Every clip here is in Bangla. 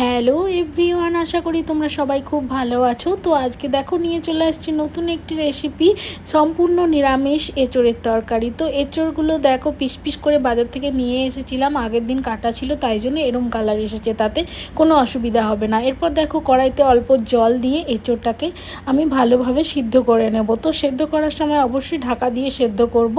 হ্যালো এভরিওয়ান আশা করি তোমরা সবাই খুব ভালো আছো। তো আজকে দেখো, নিয়ে চলে আসছি নতুন একটি রেসিপি সম্পূর্ণ নিরামিষ এঁচড়ের তরকারি। তো এঁচড়গুলো দেখো, পিস পিস করে বাজার থেকে নিয়ে এসেছিলাম। আগের দিন কাটা ছিল, তাই জন্য এরম কালার এসেছে, তাতে কোনো অসুবিধা হবে না। এরপর দেখো, কড়াইতে অল্প জল দিয়ে এঁচড়টাকে আমি ভালোভাবে সিদ্ধ করে নেব। তো সেদ্ধ করার সময় অবশ্যই ঢাকা দিয়ে সেদ্ধ করব।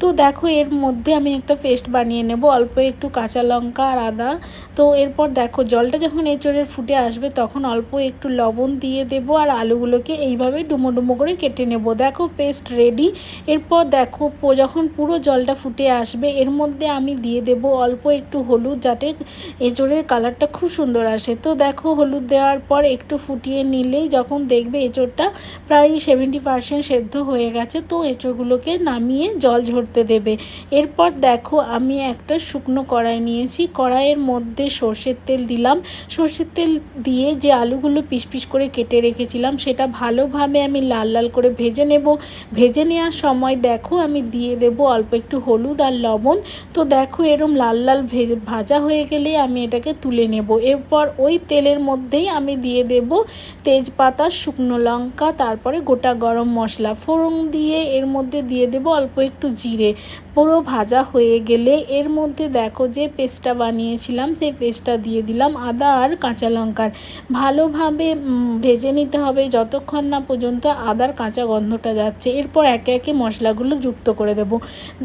তো দেখো, এর মধ্যে আমি একটা পেস্ট বানিয়ে নেব। অল্প একটু কাঁচা লঙ্কা আর আদা। তো এরপর দেখো, জলটা যখন এঁচড়ের ফুটে আসবে, তখন অল্প একটু লবণ দিয়ে দেবো আর আলুগুলোকে এইভাবে ডুমো ডুমো করে কেটে নেব। দেখো পেস্ট রেডি এরপর দেখো যখন পুরো জলটা ফুটে আসবে, এর মধ্যে আমি দিয়ে দেব অল্প একটু হলুদ যাতে এঁচড়ের কালারটা খুব সুন্দর আসে। তো দেখো হলুদ দেওয়ার পর একটু ফুটিয়ে নিলেই যখন দেখবে এঁচড়টা প্রায় সেভেন্টি পারসেন্ট সেদ্ধ হয়ে গেছে, তো এঁচড়গুলোকে নামিয়ে জল ঝরতে দেবে। এরপর দেখো আমি একটা শুকনো কড়াই নিয়েছি। কড়াইয়ের মধ্যে সর্ষের তেল দিলাম। সর্ষের তেল দিয়ে যে আলুগুলো পিস পিস করে কেটে রেখেছিলাম, সেটা ভালোভাবে আমি লাল লাল করে ভেজে নেব। ভেজে নেওয়ার সময় দেখো আমি দিয়ে দেব অল্প একটু হলুদ আর লবণ। তো দেখো এরম লাল লাল ভেজে, ভাজা হয়ে গেলে আমি এটাকে তুলে নেব। এরপর ওই তেলের মধ্যেই আমি দিয়ে দেব তেজপাতা, শুকনো লঙ্কা, তারপরে গোটা গরম মশলা। ফোড়ন দিয়ে এর মধ্যে দিয়ে দেব অল্প একটু জিরে। পুরো ভাজা হয়ে গেলে এর মধ্যে দেখো যে পেস্টটা বানিয়েছিলাম, সেই পেস্টটা দিয়ে দিলাম আদা আর কাঁচা লঙ্কার। ভালোভাবে ভেজে নিতে হবে যতক্ষণ না পর্যন্ত আদার কাঁচা গন্ধটা যাচ্ছে। এরপর একে একে মশলাগুলো যুক্ত করে দেব।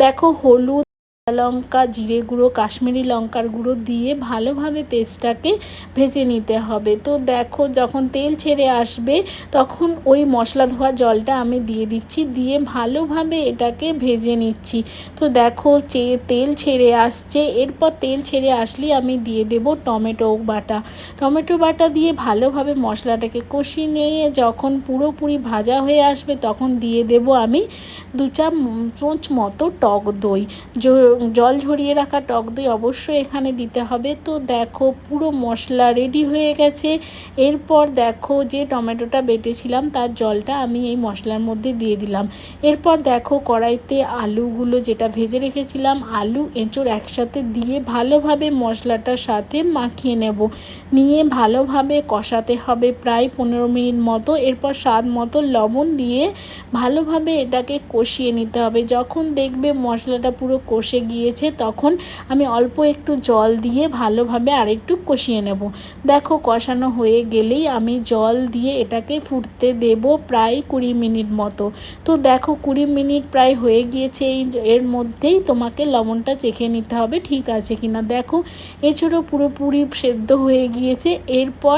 দেখো হলুদ লঙ্কা, জিরে গুঁড়ো, কাশ্মীরি লঙ্কার গুঁড়ো দিয়ে ভালোভাবে পেস্টটাকে ভেজে নিতে হবে। তো দেখো, যখন তেল ছেড়ে আসবে, তখন ওই মশলা ধোয়া জলটা আমি দিয়ে দিচ্ছি, দিয়ে ভালোভাবে এটাকে ভেজে নিচ্ছি। তো দেখো, চে, তেল ছেড়ে আসছে। এরপর তেল ছেড়ে আসলেই আমি দিয়ে দেব টমেটো বাটা। টমেটো বাটা দিয়ে ভালোভাবে মশলাটাকে কষিয়ে নিয়ে যখন পুরোপুরি ভাজা হয়ে আসবে, তখন দিয়ে দেব আমি দু চা চামচ মতো টক দই। জল ঝরিয়ে রাখা টক দই অবশ্যই এখানে দিতে হবে। তো দেখো পুরো মশলা রেডি হয়ে গেছে। এরপর দেখো যে টমেটোটা বেটেছিলাম, তার জলটা আমি এই মশলার মধ্যে দিয়ে দিলাম। এরপর দেখো কড়াইতে আলুগুলো যেটা ভেজে রেখেছিলাম, আলু, এঁচড় একসাথে দিয়ে ভালোভাবে মশলাটার সাথে মাখিয়ে নেব। নিয়ে ভালোভাবে কষাতে হবে প্রায় পনেরো মিনিট মতো। এরপর স্বাদ মতো লবণ দিয়ে ভালোভাবে এটাকে কষিয়ে নিতে হবে। যখন দেখবে মশলাটা পুরো কষে গিয়েছে, তখন আমি অল্প একটু জল দিয়ে ভালোভাবে আরেকটু কষিয়ে নেব। দেখো, কষানো হয়ে গেলেই আমি জল দিয়ে এটাকে ফুটতে দেব প্রায় কুড়ি মিনিট মতো। তো দেখো, কুড়ি মিনিট প্রায় হয়ে গিয়েছে, এই এর মধ্যেই তোমাকে লবণটা চেখে নিতে হবে, ঠিক আছে কিনা? দেখো এছাড়াও পুরোপুরি সেদ্ধ হয়ে গিয়েছে, এরপর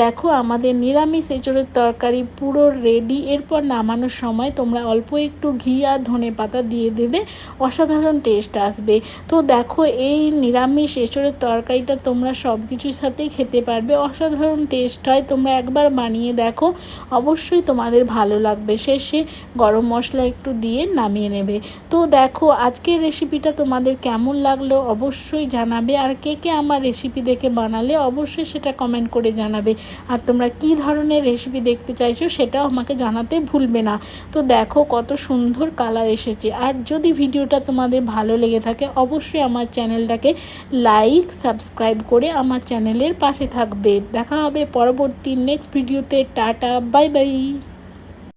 দেখো আমাদের নিরামিষ এঁচড়ের তরকারি পুরো রেডি এরপর নামানোর সময় তোমরা অল্প একটু ঘি আর ধনে পাতা দিয়ে দেবে, অসাধারণ টেস্ট আসবে। তো দেখো, এই নিরামিষ এঁচড়ের তরকারিটা তোমরা সব কিছুর সাথেই খেতে পারবে। অসাধারণ টেস্ট হয়, তোমরা একবার বানিয়ে দেখো। অবশ্যই তোমাদের ভালো লাগবে। শেষে গরম মশলা একটু দিয়ে নামিয়ে নেবে। তো দেখো, আজকের রেসিপিটা তোমাদের কেমন লাগল অবশ্যই জানাবে। আর কে কে আমার রেসিপি দেখে বানালে অবশ্যই সেটা কমেন্ট করে জানাবে। আর তোমরা কি ধরনের রেসিপি দেখতে চাইছো সেটাও আমাকে জানাতে ভুলবে না। তো দেখো, কত সুন্দর কালার এসেছে। আর যদি ভিডিওটা তোমাদের ভালো লেগে থাকে, অবশ্যই আমার চ্যানেলটাকে লাইক সাবস্ক্রাইব করে আমার চ্যানেলের পাশে থাকবে। দেখা হবে পরবর্তী নেক্সট ভিডিওতে টাটা বাই বাই